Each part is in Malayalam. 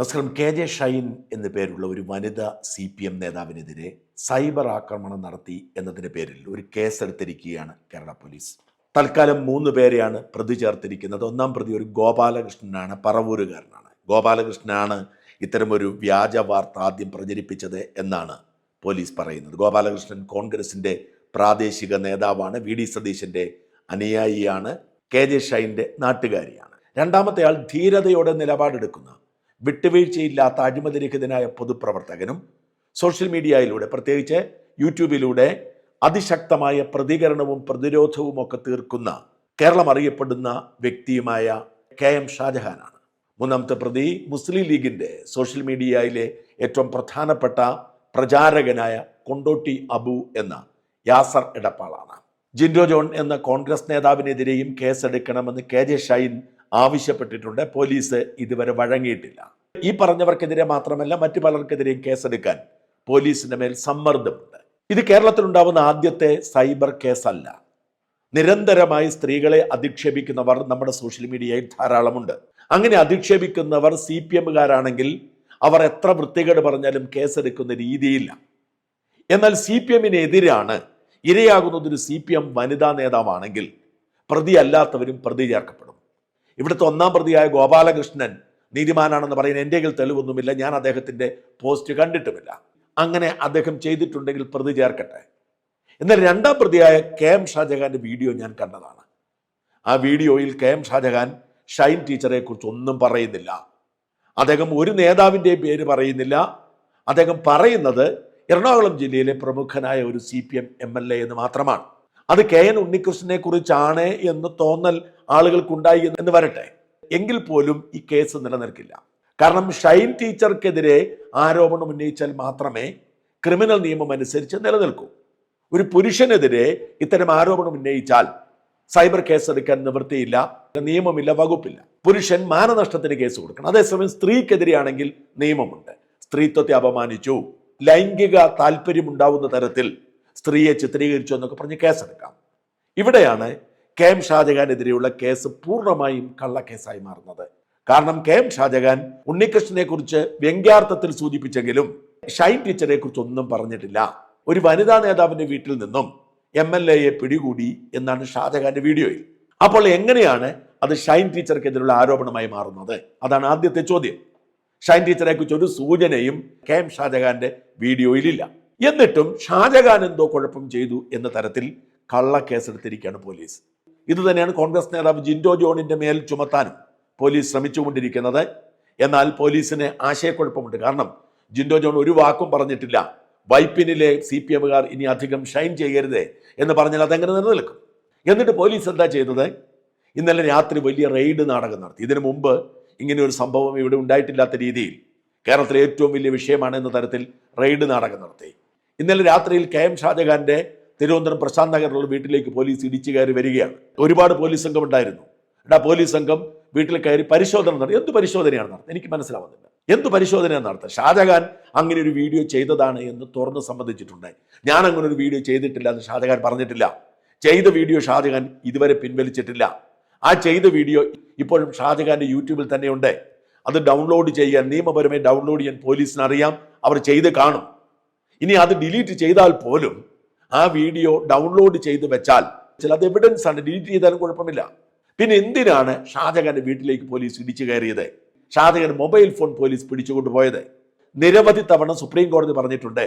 നമസ്കാരം. കെ ജെ ഷൈൻ എന്നു പേരുള്ള ഒരു വനിത സി പി എം നേതാവിനെതിരെ സൈബർ ആക്രമണം നടത്തി എന്നതിന്റെ പേരിൽ ഒരു കേസെടുത്തിരിക്കുകയാണ് കേരള പോലീസ്. തൽക്കാലം മൂന്ന് പേരെയാണ് പ്രതി ചേർത്തിരിക്കുന്നത്. ഒന്നാം പ്രതി ഒരു ഗോപാലകൃഷ്ണനാണ് പറവൂരുകാരനാണ്. ഗോപാലകൃഷ്ണനാണ് ഇത്തരമൊരു വ്യാജ വാർത്ത ആദ്യം പ്രചരിപ്പിച്ചത് എന്നാണ് പോലീസ് പറയുന്നത്. ഗോപാലകൃഷ്ണൻ കോൺഗ്രസിന്റെ പ്രാദേശിക നേതാവാണ് വി ഡി സതീശന്റെ അനുയായിയാണ് കെ ജെ ഷൈന്റെ നാട്ടുകാരിയാണ്. രണ്ടാമത്തെ ആൾ ധീരതയോടെ നിലപാടെടുക്കുന്ന വിട്ടുവീഴ്ചയില്ലാത്ത അഴിമതിരഹിതനായ പൊതുപ്രവർത്തകനും സോഷ്യൽ മീഡിയയിലൂടെ പ്രത്യേകിച്ച് യൂട്യൂബിലൂടെ അതിശക്തമായ പ്രതികരണവും പ്രതിരോധവും ഒക്കെ തീർക്കുന്ന കേരളം അറിയപ്പെടുന്ന വ്യക്തിയുമായ കെ എം ഷാജഹാനാണ്. മൂന്നാമത്തെ പ്രതി മുസ്ലിം ലീഗിന്റെ സോഷ്യൽ മീഡിയയിലെ ഏറ്റവും പ്രധാനപ്പെട്ട പ്രചാരകനായ കൊണ്ടോട്ടി അബു എന്ന യാസർ എടപ്പാളാണ്. ജിൻഡോ ജോൺ എന്ന കോൺഗ്രസ് നേതാവിനെതിരെയും കേസെടുക്കണമെന്ന് കെ ജെ ഷൈൻ ആവശ്യപ്പെട്ടിട്ടുണ്ട്. പോലീസ് ഇതുവരെ വഴങ്ങിയിട്ടില്ല. ഈ പറഞ്ഞവർക്കെതിരെ മാത്രമല്ല മറ്റു പലർക്കെതിരെയും കേസെടുക്കാൻ പോലീസിന്റെ മേൽ സമ്മർദ്ദമുണ്ട്. ഇത് കേരളത്തിലുണ്ടാവുന്ന ആദ്യത്തെ സൈബർ കേസല്ല. നിരന്തരമായി സ്ത്രീകളെ അധിക്ഷേപിക്കുന്നവർ നമ്മുടെ സോഷ്യൽ മീഡിയയിൽ ധാരാളമുണ്ട്. അങ്ങനെ അധിക്ഷേപിക്കുന്നവർ സി പി എമ്മുകാരാണെങ്കിൽ അവർ എത്ര വൃത്തികേട് പറഞ്ഞാലും കേസെടുക്കുന്ന രീതിയില്ല. എന്നാൽ സി പി എമ്മിനെതിരാണ് ഇരയാകുന്നത് ഒരു സി പി എം വനിതാ നേതാവാണെങ്കിൽ പ്രതിയല്ലാത്തവരും പ്രതി ചേർക്കപ്പെടും ഇവിടുത്തെ ഒന്നാം പ്രതിയായ ഗോപാലകൃഷ്ണൻ നീതിമാനാണെന്ന് പറയുന്ന എന്റെ തെളിവൊന്നുമില്ല ഞാൻ അദ്ദേഹത്തിന്റെ പോസ്റ്റ് കണ്ടിട്ടുമില്ല. അങ്ങനെ അദ്ദേഹം ചെയ്തിട്ടുണ്ടെങ്കിൽ പ്രതി ചേർക്കട്ടെ. എന്നാൽ രണ്ടാം പ്രതിയായ കെ എം ഷാജഹാന്റെ വീഡിയോ ഞാൻ കണ്ടതാണ്. ആ വീഡിയോയിൽ കെ എം ഷാജഹാൻ ഷൈൻ ടീച്ചറെ കുറിച്ച് ഒന്നും പറയുന്നില്ല. അദ്ദേഹം ഒരു നേതാവിന്റെ പേര് പറയുന്നില്ല. അദ്ദേഹം പറയുന്നത് എറണാകുളം ജില്ലയിലെ പ്രമുഖനായ ഒരു C P M M L A എന്ന് മാത്രമാണ്. അത് കെ എൻ ഉണ്ണികൃഷ്ണനെ കുറിച്ചാണ് എന്ന് തോന്നൽ ആളുകൾക്കുണ്ടായി എന്ന് വരട്ടെ. എങ്കിൽ പോലും ഈ കേസ് നിലനിൽക്കില്ല. കാരണം ഷൈൻ ടീച്ചർക്കെതിരെ ആരോപണം ഉന്നയിച്ചാൽ മാത്രമേ ക്രിമിനൽ നിയമം അനുസരിച്ച് നിലനിൽക്കൂ. ഒരു പുരുഷനെതിരെ ഇത്തരം ആരോപണം ഉന്നയിച്ചാൽ സൈബർ കേസ് എടുക്കാൻ നിവൃത്തിയില്ല നിയമമില്ല വകുപ്പില്ല. പുരുഷൻ മാനനഷ്ടത്തിന് കേസ് കൊടുക്കണം. അതേസമയം സ്ത്രീക്കെതിരെയാണെങ്കിൽ നിയമമുണ്ട്. സ്ത്രീത്വത്തെ അപമാനിച്ചു. ലൈംഗിക താല്പര്യമുണ്ടാവുന്ന തരത്തിൽ സ്ത്രീയെ ചിത്രീകരിച്ചു എന്നൊക്കെ പറഞ്ഞ് കേസെടുക്കാം. ഇവിടെയാണ് കെ എം ഷാജഹാനെതിരെയുള്ള കേസ് പൂർണമായും കള്ളക്കേസായി മാറുന്നത്. കാരണം കെ എം ഷാജഹാൻ ഉണ്ണികൃഷ്ണനെ കുറിച്ച് വ്യംഗ്യാർത്ഥത്തിൽ സൂചിപ്പിച്ചെങ്കിലും ഷൈൻ ടീച്ചറെ കുറിച്ച് ഒന്നും പറഞ്ഞിട്ടില്ല. ഒരു വനിതാ നേതാവിന്റെ വീട്ടിൽ നിന്നും എം എൽ എയെ പിടികൂടി എന്നാണ് ഷാജഹാന്റെ വീഡിയോയിൽ. അപ്പോൾ എങ്ങനെയാണ് അത് ഷൈൻ ടീച്ചർക്കെതിരെയുള്ള ആരോപണമായി മാറുന്നത്? അതാണ് ആദ്യത്തെ ചോദ്യം. ഷൈൻ ടീച്ചറെ കുറിച്ച് ഒരു സൂചനയും കെ എം ഷാജഹാന്റെ വീഡിയോയിലില്ല. എന്നിട്ടും ഷാജഹാൻ എന്തോ കുഴപ്പം ചെയ്തു എന്ന തരത്തിൽ കള്ള കേസെടുത്തിരിക്കുകയാണ് പോലീസ്. ഇത് തന്നെയാണ് കോൺഗ്രസ് നേതാവ് ജിൻഡോ ജോണിന്റെ മേൽ ചുമത്താനും പോലീസ് ശ്രമിച്ചുകൊണ്ടിരിക്കുന്നത്. എന്നാൽ പോലീസിന് ആശയക്കുഴപ്പമുണ്ട്. കാരണം ജിൻഡോ ജോൺ ഒരു വാക്കും പറഞ്ഞിട്ടില്ല. വൈപ്പിനിലെ സി പി എമ്മുകാർ ഇനി അധികം ഷൈൻ ചെയ്യരുത് എന്ന് പറഞ്ഞാൽ അതെങ്ങനെ നിലനിൽക്കും? എന്നിട്ട് പോലീസ് എന്താ ചെയ്തത്? ഇന്നലെ രാത്രി വലിയ റെയ്ഡ് നാടകം നടത്തി. ഇതിനു മുമ്പ് ഇങ്ങനെ ഒരു സംഭവം ഇവിടെ ഉണ്ടായിട്ടില്ലാത്ത രീതിയിൽ കേരളത്തിലെ ഏറ്റവും വലിയ വിഷയമാണ് എന്ന തരത്തിൽ റെയ്ഡ് നാടകം നടത്തി. ഇന്നലെ രാത്രിയിൽ കെ എം ഷാജഹാന്റെ തിരുവനന്തപുരം പ്രശാന്ത് നഗറിലുള്ള വീട്ടിലേക്ക് പോലീസ് ഇടിച്ചു കയറി വരികയാണ്. ഒരുപാട് പോലീസ് സംഘം ഉണ്ടായിരുന്നു. എടാ പോലീസ് സംഘം വീട്ടിൽ കയറി പരിശോധന നടത്തി. എന്ത് പരിശോധനയാണ് നടത്തുന്നത്? എനിക്ക് മനസ്സിലാവുന്നില്ല. എന്ത് പരിശോധനയാണ് നടത്തുക ഷാജഹാൻ അങ്ങനെ ഒരു വീഡിയോ ചെയ്തതാണ് എന്ന് തുറന്ന് സംബന്ധിച്ചിട്ടുണ്ട് ഞാൻ അങ്ങനെ ഒരു വീഡിയോ ചെയ്തിട്ടില്ല എന്ന് ഷാജഹാൻ പറഞ്ഞിട്ടില്ല. ചെയ്ത വീഡിയോ ഷാജഹാൻ ഇതുവരെ പിൻവലിച്ചിട്ടില്ല. ആ ചെയ്ത വീഡിയോ ഇപ്പോഴും ഷാജഹാന്റെ യൂട്യൂബിൽ തന്നെയുണ്ട്. അത് ഡൗൺലോഡ് ചെയ്യാൻ നിയമപരമായി ഡൗൺലോഡ് ചെയ്യാൻ പോലീസിന് അറിയാം അവർ ചെയ്ത് കാണും. ഇനി അത് ഡിലീറ്റ് ചെയ്താൽ പോലും ആ വീഡിയോ ഡൗൺലോഡ് ചെയ്ത് വെച്ചാൽ ചില അത് എവിഡൻസ് ആണ് ഡിലീറ്റ് ചെയ്താലും കുഴപ്പമില്ല. പിന്നെ എന്തിനാണ് ഷാജഹാന്റെ വീട്ടിലേക്ക് പോലീസ് ഇടിച്ചു കയറിയത്? ഷാജഹാൻ മൊബൈൽ ഫോൺ പോലീസ് പിടിച്ചുകൊണ്ടുപോയത് നിരവധി തവണ സുപ്രീം കോടതി പറഞ്ഞിട്ടുണ്ട്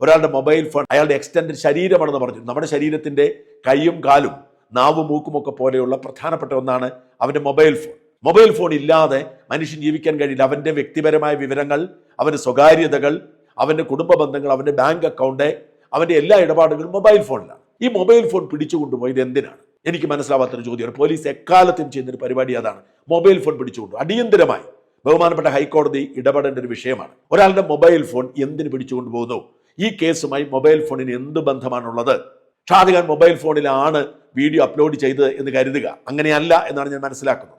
ഒരാളുടെ മൊബൈൽ ഫോൺ അയാളുടെ എക്സ്റ്റൻഡ് ശരീരമാണെന്ന് പറഞ്ഞു. നമ്മുടെ ശരീരത്തിന്റെ കൈയും കാലും നാവും മൂക്കും ഒക്കെ പോലെയുള്ള പ്രധാനപ്പെട്ട ഒന്നാണ് അവന്റെ മൊബൈൽ ഫോൺ. മൊബൈൽ ഫോൺ ഇല്ലാതെ മനുഷ്യൻ ജീവിക്കാൻ കഴിയില്ല. അവന്റെ വ്യക്തിപരമായ വിവരങ്ങൾ അവന്റെ സ്വകാര്യതകൾ അവന്റെ കുടുംബ ബന്ധങ്ങൾ അവന്റെ ബാങ്ക് അക്കൗണ്ട് അവന്റെ എല്ലാ ഇടപാടുകളും മൊബൈൽ ഫോണിലാണ്. ഈ മൊബൈൽ ഫോൺ പിടിച്ചു കൊണ്ടുപോയത് എന്തിനാണ്? എനിക്ക് മനസ്സിലാവാത്തൊരു ചോദ്യമാണ്. പോലീസ് എക്കാലത്തും ചെയ്യുന്നൊരു പരിപാടി അതാണ്. മൊബൈൽ ഫോൺ പിടിച്ചുകൊണ്ടു അടിയന്തരമായി ബഹുമാനപ്പെട്ട ഹൈക്കോടതി ഇടപെടേണ്ട ഒരു വിഷയമാണ്. ഒരാളുടെ മൊബൈൽ ഫോൺ എന്തിന് പിടിച്ചുകൊണ്ടു പോകുന്നു ഈ കേസുമായി മൊബൈൽ ഫോണിന് എന്ത് ബന്ധമാണുള്ളത്? ഷാജഹാൻ മൊബൈൽ ഫോണിലാണ് വീഡിയോ അപ്ലോഡ് ചെയ്തത് എന്ന് കരുതുക. അങ്ങനെയല്ല എന്നാണ് ഞാൻ മനസ്സിലാക്കുന്നത്.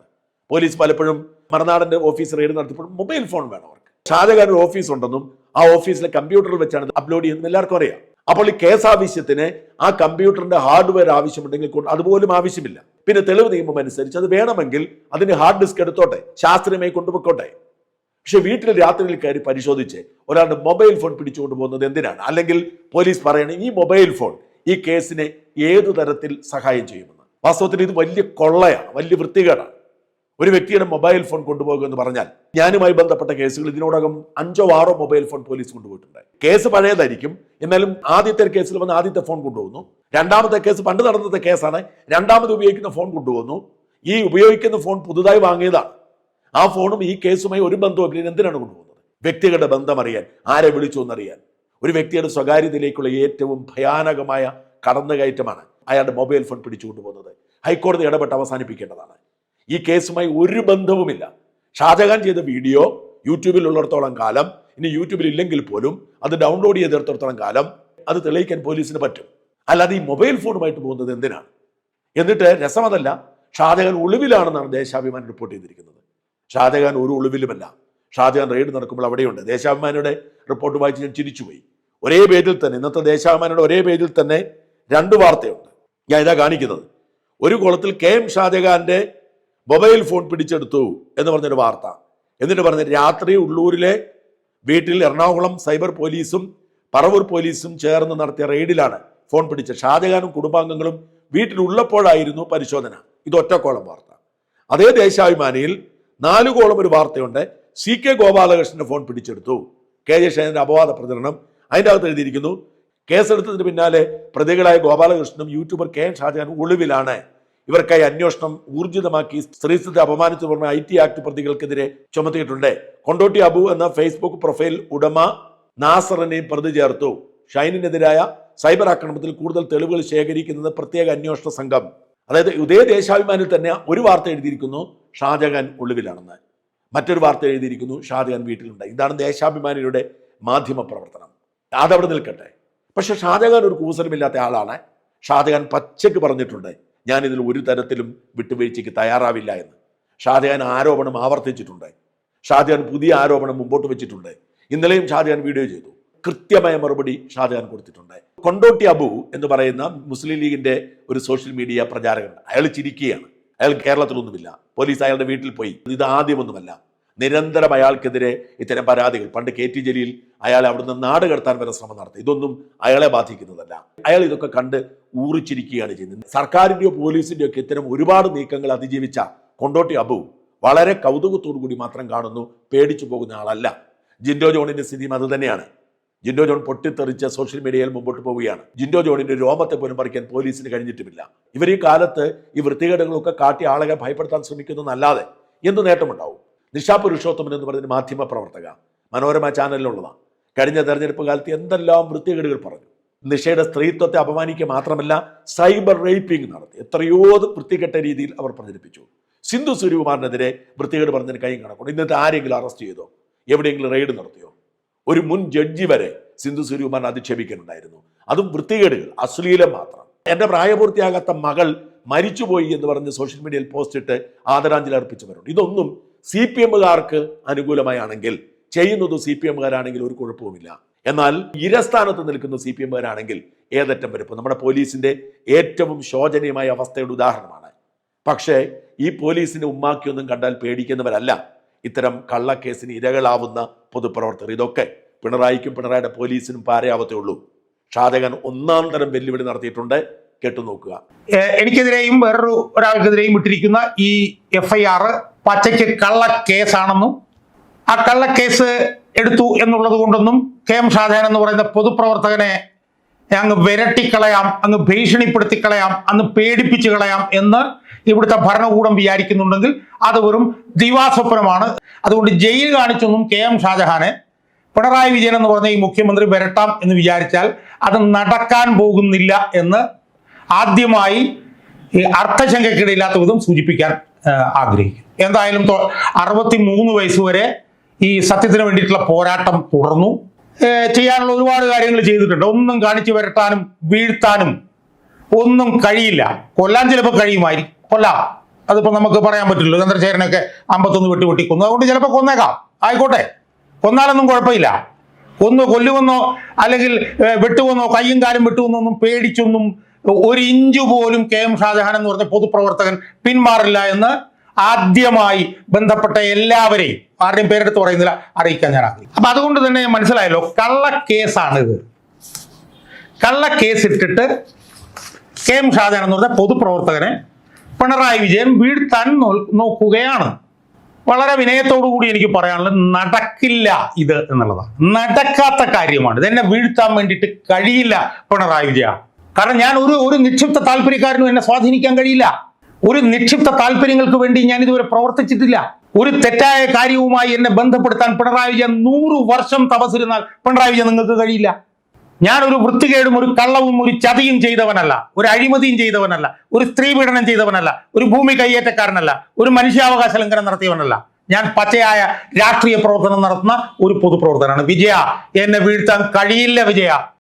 പോലീസ് പലപ്പോഴും മറനാടന്റെ ഓഫീസ് റെയ്ഡ് നടത്തിയപ്പോഴും മൊബൈൽ ഫോൺ വേണം ഷാജഹാൻ ഓഫീസ് ഉണ്ടെന്നും ആ ഓഫീസിലെ കമ്പ്യൂട്ടറിൽ വെച്ചാണ് അപ്ലോഡ് ചെയ്യുന്നത് എല്ലാവർക്കും അറിയാം. അപ്പോൾ ഈ കേസ് ആവശ്യത്തിന് ആ കമ്പ്യൂട്ടറിന്റെ ഹാർഡ്വെയർ ആവശ്യമുണ്ടെങ്കിൽ അതുപോലും ആവശ്യമില്ല. പിന്നെ തെളിവ് നിയമം അനുസരിച്ച് അത് വേണമെങ്കിൽ അതിന് ഹാർഡ് ഡിസ്ക് എടുത്തോട്ടെ ശാസ്ത്രീയമായി കൊണ്ടുപോയിക്കോട്ടെ. പക്ഷെ വീട്ടിൽ രാത്രിയിൽ കയറി പരിശോധിച്ച് ഒരാളുടെ മൊബൈൽ ഫോൺ പിടിച്ചുകൊണ്ട് പോകുന്നത് എന്തിനാണ്? അല്ലെങ്കിൽ പോലീസ് പറയണേ ഈ മൊബൈൽ ഫോൺ ഈ കേസിനെ ഏതു തരത്തിൽ സഹായം ചെയ്യുമെന്ന്. വാസ്തവത്തിൽ ഇത് വലിയ കൊള്ളയാണ് വലിയ വൃത്തികേടാണ്. ഒരു വ്യക്തിയുടെ മൊബൈൽ ഫോൺ കൊണ്ടുപോകുക എന്ന് പറഞ്ഞാൽ ഞാനുമായി ബന്ധപ്പെട്ട കേസുകൾ ഇതിനോടകം അഞ്ചോ ആറോ മൊബൈൽ ഫോൺ പോലീസ് കൊണ്ടുപോയിട്ടുണ്ട് കേസ് പഴയതായിരിക്കും. എന്നാലും ആദ്യത്തെ കേസിൽ വന്ന് ആദ്യത്തെ ഫോൺ കൊണ്ടുപോകുന്നു. രണ്ടാമത്തെ കേസ് പണ്ട് നടന്നത്തെ കേസാണ്. രണ്ടാമത് ഉപയോഗിക്കുന്ന ഫോൺ കൊണ്ടുപോകുന്നു. ഈ ഉപയോഗിക്കുന്ന ഫോൺ പുതുതായി വാങ്ങിയതാണ്. ആ ഫോണും ഈ കേസുമായി ഒരു ബന്ധവും ഇല്ല. എന്തിനാണ് കൊണ്ടുപോകുന്നത്? വ്യക്തികളുടെ ബന്ധം അറിയാൻ ആരെ വിളിച്ചു എന്നറിയാൻ. ഒരു വ്യക്തിയുടെ സ്വകാര്യതയിലേക്കുള്ള ഏറ്റവും ഭയാനകമായ കടന്നുകയറ്റമാണ് അയാളുടെ മൊബൈൽ ഫോൺ പിടിച്ചുകൊണ്ടുപോകുന്നത് ഹൈക്കോടതി ഇടപെട്ട് അവസാനിപ്പിക്കേണ്ടതാണ്. ഈ കേസുമായി ഒരു ബന്ധവുമില്ല. ഷാജഹാൻ ചെയ്ത വീഡിയോ യൂട്യൂബിൽ ഉള്ളിടത്തോളം കാലം ഇനി യൂട്യൂബിൽ ഇല്ലെങ്കിൽ പോലും അത് ഡൗൺലോഡ് ചെയ്തെടുത്തോളം കാലം അത് തെളിയിക്കാൻ പോലീസിന് പറ്റും. അല്ലാതെ ഈ മൊബൈൽ ഫോണുമായിട്ട് പോകുന്നത് എന്തിനാണ്? എന്നിട്ട് രസം അതല്ല ഷാജഹാൻ ഒളിവിലാണെന്നാണ് ദേശാഭിമാനി റിപ്പോർട്ട് ചെയ്തിരിക്കുന്നത്. ഷാജഹാൻ ഒരു ഒളിവിലുമല്ല. ഷാജഹാൻ റെയ്ഡ് നടക്കുമ്പോൾ അവിടെയുണ്ട്. ദേശാഭിമാനിയുടെ റിപ്പോർട്ട് വായിച്ച് ഞാൻ ചിരിച്ചുപോയി. ഒരേ പേജിൽ തന്നെ ഇന്നത്തെ ദേശാഭിമാനിയുടെ ഒരേ പേജിൽ തന്നെ രണ്ട് വാർത്തയുണ്ട്. ഞാൻ ഇതാ കാണിക്കുന്നത്. ഒരു കുളത്തിൽ കെ എം ഷാജഹാന്റെ മൊബൈൽ ഫോൺ പിടിച്ചെടുത്തു എന്ന് പറഞ്ഞൊരു വാർത്ത. എന്നിട്ട് പറഞ്ഞ രാത്രി ഉള്ളൂരിലെ വീട്ടിൽ എറണാകുളം സൈബർ പോലീസും പറവൂർ പോലീസും ചേർന്ന് നടത്തിയ റെയ്ഡിലാണ് ഫോൺ പിടിച്ച ഷാജഹാനും കുടുംബാംഗങ്ങളും വീട്ടിലുള്ളപ്പോഴായിരുന്നു പരിശോധന. ഇത് ഒറ്റക്കോളം വാർത്ത. അതേ ദേശാഭിമാനിയിൽ നാലുകോളം ഒരു വാർത്തയുണ്ട്. സി കെ ഗോപാലകൃഷ്ണന്റെ ഫോൺ പിടിച്ചെടുത്തു. കെ ജെ ശേഖരന്റെ അപവാദ പ്രചരണം. അതിന്റെ അകത്ത് എഴുതിയിരിക്കുന്നു കേസെടുത്തതിന് പിന്നാലെ പ്രതികളായ ഗോപാലകൃഷ്ണനും യൂട്യൂബർ കെ എൻ ഷാജഹാനും ഒളിവിലാണ്. ഇവർക്കായി അന്വേഷണം ഊർജിതമാക്കി സ്ത്രീത്വത്തെ അപമാനിച്ചു പറഞ്ഞ ഐ ടി ആക്ട് പ്രതികൾക്കെതിരെ ചുമത്തിയിട്ടുണ്ട്. കൊണ്ടോട്ടി അബു എന്ന ഫേസ്ബുക്ക് പ്രൊഫൈൽ ഉടമ നാസറിനെയും പ്രതി ചേർത്തു. ഷൈനിനെതിരായ സൈബർ ആക്രമണത്തിൽ കൂടുതൽ തെളിവുകൾ ശേഖരിക്കുന്നത് പ്രത്യേക അന്വേഷണ സംഘം. അതായത് ഇതേ ദേശാഭിമാനിൽ തന്നെ ഒരു വാർത്ത എഴുതിയിരിക്കുന്നു ഷാജഹാൻ ഒളിവിലാണെന്ന്. മറ്റൊരു വാർത്ത എഴുതിയിരിക്കുന്നു ഷാജഹാൻ വീട്ടിലുണ്ട് ഇതാണ് ദേശാഭിമാനിയുടെ മാധ്യമ പ്രവർത്തനം. അതവിടെ നിൽക്കട്ടെ. പക്ഷെ ഷാജഹാൻ ഒരു കൂസലുമില്ലാത്ത ആളാണ്. ഷാജഹാൻ പച്ചയ്ക്ക് പറഞ്ഞിട്ടുണ്ട് ഞാൻ ഇതിൽ ഒരു തരത്തിലും വിട്ടുവീഴ്ചയ്ക്ക് തയ്യാറാവില്ല എന്ന്. ഷാജഹാൻ ആരോപണം ആവർത്തിച്ചിട്ടുണ്ട്. ഷാജഹാൻ പുതിയ ആരോപണം മുമ്പോട്ട് വെച്ചിട്ടുണ്ട്. ഇന്നലെയും ഷാജഹാൻ വീഡിയോ ചെയ്തു. കൃത്യമായ മറുപടി ഷാജഹാൻ കൊടുത്തിട്ടുണ്ട്. കൊണ്ടോട്ടി അബു എന്ന് പറയുന്ന മുസ്ലിം ലീഗിന്റെ ഒരു സോഷ്യൽ മീഡിയ പ്രചാരകൻ. അയാൾ ചിരിക്കുകയാണ്. അയാൾ കേരളത്തിലൊന്നുമില്ല. പോലീസ് അയാളുടെ വീട്ടിൽ പോയി. ഇത് ആദ്യമൊന്നുമല്ല. നിരന്തരം അയാൾക്കെതിരെ ഇത്തരം പരാതികൾ. പണ്ട് കെ ടി ജലീൽ അയാളെ അവിടുന്ന് നാട് കടത്താൻ വരെ ശ്രമം നടത്തി. ഇതൊന്നും അയാളെ ബാധിക്കുന്നതല്ല. അയാൾ ഇതൊക്കെ കണ്ട് ഊറിച്ചിരിക്കുകയാണ് ചെയ്യുന്നത്. സർക്കാരിന്റെയോ പോലീസിന്റെയോ ഒക്കെ ഇത്തരം ഒരുപാട് നീക്കങ്ങൾ അതിജീവിച്ച കൊണ്ടോട്ടി അബു വളരെ കൗതുകത്തോടു കൂടി മാത്രം കാണുന്നു. പേടിച്ചു പോകുന്ന ആളല്ല. ജിൻഡോ ജോണിന്റെ സ്ഥിതിയും അത് തന്നെയാണ്. ജിൻഡോ ജോൺ പൊട്ടിത്തെറിച്ച് സോഷ്യൽ മീഡിയയിൽ മുമ്പോട്ട് പോവുകയാണ്. ജിൻഡോ ജോണിന്റെ രോമത്തെ പോലും പറിക്കാൻ പോലീസിന് കഴിഞ്ഞിട്ടുമില്ല. ഇവർ ഈ കാലത്ത് ഈ വൃത്തികേടുകളൊക്കെ കാട്ടി ആളുകളെ ഭയപ്പെടുത്താൻ ശ്രമിക്കുന്നതല്ലാതെ എന്ത് നേട്ടമുണ്ടാവും? നിഷാ പുരുഷോത്തമൻ എന്ന് പറയുന്ന മാധ്യമ പ്രവർത്തക മനോരമ ചാനലിലുള്ളതാണ് കഴിഞ്ഞ തെരഞ്ഞെടുപ്പ് കാലത്ത് എന്തെല്ലാം വൃത്തികേടുകൾ പറഞ്ഞു. നിഷയുടെ സ്ത്രീത്വത്തെ അപമാനിക്കുക മാത്രമല്ല സൈബർ റേപ്പിംഗ് നടത്തി. എത്രയോ വൃത്തികെട്ട രീതിയിൽ അവർ പ്രചരിപ്പിച്ചു. സിന്ധു സൂര്യകുമാറിനെതിരെ വൃത്തികേട് പറഞ്ഞതിന് കൈയും കണക്കുണ്ട്. ഇന്നത്തെ ആരെങ്കിലും അറസ്റ്റ് ചെയ്തോ? എവിടെയെങ്കിലും റെയ്ഡ് നടത്തിയോ? ഒരു മുൻ ജഡ്ജി വരെ സിന്ധു സൂര്യകുമാറിനെ അധിക്ഷേപിക്കുന്നുണ്ടായിരുന്നു അതും വൃത്തികേടുകൾ അശ്ലീലം മാത്രം. എന്റെ പ്രായപൂർത്തിയാകാത്ത മകൾ മരിച്ചുപോയി എന്ന് പറഞ്ഞ് സോഷ്യൽ മീഡിയയിൽ പോസ്റ്റ് ഇട്ട് ആദരാഞ്ജലി അർപ്പിച്ചവരുണ്ട്. ഇതൊന്നും സി പി എമ്മുകാർക്ക് അനുകൂലമായാണെങ്കിൽ ചെയ്യുന്നത് സി പി എമ്മുകാരാണെങ്കിൽ ഒരു കുഴപ്പവുമില്ല. എന്നാൽ ഇരസ്ഥാനത്ത് നിൽക്കുന്ന സി പി എമ്മുകാരാണെങ്കിൽ ഏതറ്റം വരപ്പ്? നമ്മുടെ പോലീസിന്റെ ഏറ്റവും ശോചനീയമായ അവസ്ഥയുടെ ഉദാഹരണമാണ്. പക്ഷേ ഈ പോലീസിന്റെ ഉമ്മാക്കിയൊന്നും കണ്ടാൽ പേടിക്കുന്നവരല്ല. ഇത്തരം കള്ളക്കേസിന് ഇരകളാവുന്ന പൊതുപ്രവർത്തകർ. ഇതൊക്കെ പിണറായിക്കും പിണറായിയുടെ പോലീസിനും പാരയാവത്തേ ഉള്ളൂ. ഷാജഹാൻ ഒന്നാം തരം വെല്ലുവിളി നടത്തിയിട്ടുണ്ട്. കേട്ടുനോക്കുക. നോക്കുക എനിക്കെതിരെയും വേറൊരു ഒരാൾക്കെതിരെയും ഇട്ടിരിക്കുന്ന ഈ എഫ്ഐആർ പച്ചയ്ക്ക് കള്ള കേസാണെന്നും ആ കള്ളക്കേസ് എടുത്തു എന്നുള്ളത് കൊണ്ടൊന്നും കെ എം ഷാജഹാൻ എന്ന് പറയുന്ന പൊതുപ്രവർത്തകനെ അങ്ങ് വിരട്ടിക്കളയാം അങ്ങ് ഭീഷണിപ്പെടുത്തി കളയാം അങ്ങ് പേടിപ്പിച്ചു കളയാം എന്ന് ഇവിടുത്തെ ഭരണകൂടം വിചാരിക്കുന്നുണ്ടെങ്കിൽ അത് വെറും ദിവാസ്വപ്നമാണ്. അതുകൊണ്ട് ജയിൽ കാണിച്ചൊന്നും കെ എം ഷാജഹാനെ പിണറായി വിജയൻ എന്ന് പറഞ്ഞ ഈ മുഖ്യമന്ത്രി വരട്ടാം എന്ന് വിചാരിച്ചാൽ അത് നടക്കാൻ പോകുന്നില്ല എന്ന് ആദ്യമായി അർത്ഥശങ്കയ്ക്കിടയില്ലാത്ത വിധം സൂചിപ്പിക്കാൻ ആഗ്രഹിക്കുന്നു. എന്തായാലും അറുപത്തി മൂന്ന് വയസ്സ് വരെ ഈ സത്യത്തിന് വേണ്ടിയിട്ടുള്ള പോരാട്ടം തുടർന്നു. ചെയ്യാനുള്ള ഒരുപാട് കാര്യങ്ങൾ ചെയ്തിട്ടുണ്ട്. ഒന്നും കാണിച്ചു വരട്ടാനും വീഴ്ത്താനും ഒന്നും കഴിയില്ല. കൊല്ലാൻ ചിലപ്പോൾ കഴിയുമായിരിക്കും. കൊല്ലാം. അതിപ്പോ നമുക്ക് പറയാൻ പറ്റില്ല ചന്ദ്രശേഖരനൊക്കെ അമ്പത്തൊന്ന് വെട്ടി വെട്ടി കൊന്നു അതുകൊണ്ട് ചിലപ്പോൾ കൊന്നേക്കാം. ആയിക്കോട്ടെ. കൊന്നാലൊന്നും കുഴപ്പമില്ല. കൊന്നു കൊല്ലുമെന്നോ അല്ലെങ്കിൽ വെട്ടുവന്നോ കയ്യും കാലും വെട്ടുവന്നോ ഒന്നും പേടിച്ചൊന്നും ഒരു ഇഞ്ചു പോലും കെ എം ഷാജഹാൻ എന്ന് പറഞ്ഞ പൊതുപ്രവർത്തകൻ പിന്മാറില്ല എന്ന് ആദ്യമായി ബന്ധപ്പെട്ട എല്ലാവരെയും ആരുടെയും പേരെടുത്ത് പറയുന്നില്ല അറിയിക്കാൻ ഞാൻ ആഗ്രഹിക്കും അപ്പൊ അതുകൊണ്ട് തന്നെ മനസ്സിലായല്ലോ കള്ളക്കേസാണിത് കള്ളക്കേസ് ഇട്ടിട്ട് കെ എം ഷാജൻ എന്ന് പറഞ്ഞ പൊതുപ്രവർത്തകനെ പിണറായി വിജയൻ വീട് തൻ നോക്കുകയാണ്. വളരെ വിനയത്തോടു കൂടി എനിക്ക് പറയാനുള്ളത് നടക്കില്ല ഇത് എന്നുള്ളതാണ്. നടക്കാത്ത കാര്യമാണ്. ഇതെന്നെ വീഴ്ത്താൻ വേണ്ടിയിട്ട് കഴിയില്ല പിണറായി വിജയ കാരണം ഞാൻ ഒരു ഒരു നിക്ഷിപ്ത താല്പര്യക്കാരനും എന്നെ സ്വാധീനിക്കാൻ കഴിയില്ല. ഒരു നിക്ഷിപ്ത താല്പര്യങ്ങൾക്ക് വേണ്ടി ഞാൻ ഇതുവരെ പ്രവർത്തിച്ചിട്ടില്ല. ഒരു തെറ്റായ കാര്യവുമായി എന്നെ ബന്ധപ്പെടുത്താൻ പിണറായി വിജയൻ നൂറു വർഷം തപസ്സിരുന്നാൽ പിണറായി വിജയൻ നിങ്ങൾക്ക് കഴിയില്ല. ഞാൻ ഒരു വൃത്തികേടും ഒരു കള്ളവും ഒരു ചതിയും ചെയ്തവനല്ല. ഒരു അഴിമതിയും ചെയ്തവനല്ല. ഒരു സ്ത്രീ പീഡനം ചെയ്തവനല്ല. ഒരു ഭൂമി കയ്യേറ്റക്കാരനല്ല. ഒരു മനുഷ്യാവകാശ ലംഘനം നടത്തിയവനല്ല. ഞാൻ പച്ചയായ രാഷ്ട്രീയ പ്രവർത്തനം നടത്തുന്ന ഒരു പൊതുപ്രവർത്തനാണ് വിജയ. എന്നെ വീഴ്ത്താൻ കഴിയില്ല വിജയ.